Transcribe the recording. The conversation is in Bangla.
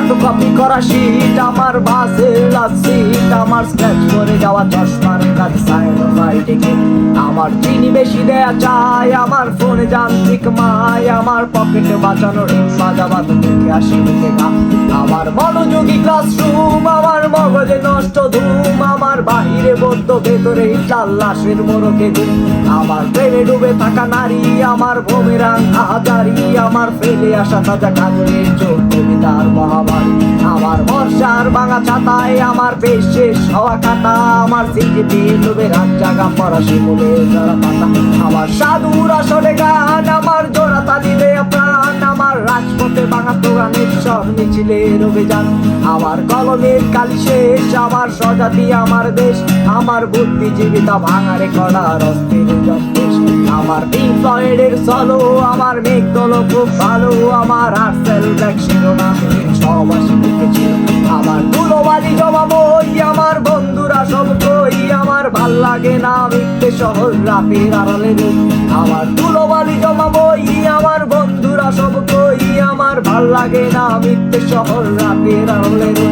ফটোকপি করা শীট আমার লাস্ট সিট আমার স্ক্র্যাচ করে যাওয়া চশমার কাজ সাইনোফাইটিকে আমার চিনি বেশি দেয়া চাই, আমার ফোনে যান্ত্রিক মাই আমার পকেটে বাঁচানো বাজাবাত থেকে আসি আমার মনোযোগী ক্লাসরুম আমার মগজে নষ্ট ধুম, আমার বাহিরে বদ্ধ ভেতরে চাল লাশের মোড়কে ঘুম। আমার প্রেমে ডুবে থাকা নারী, আমার ভূমিরাং আহাজারি আমার ফেলে আসা তাজা কাজের চোখ কবিতার আমার ছাতায় আমার বেশ শেষ হওয়া আমার রাত জাগা ফরাসি যারা পাতা। আমার সাধুর আসলে গান, আমার জোড়া প্রাণ। আমার রাজপথে তোগানের স্বর মিছিলের অভিযান আমার কলমের কালি শেষ, আমার স্বজাতি, আমার দেশ। আমার বুদ্ধিজীবিতা ভাঙারে করার অস্থির আমার পিঙ্ক ফ্লয়েডের সলো আমার মেঘ দল খুব ভালো। আমার আর্সেল ব্যাক শিরোনামে সবাসী বই আমার বন্ধুরা সব কই? আমার ভালো লাগে না মিথ্যে শহর রাতের আড়ালে রে। আমার ধুলোবালি জমা বই আমার বন্ধুরা সব কই? আমার ভালো লাগে না মিথ্যে শহর রাতের আড়ালে রই।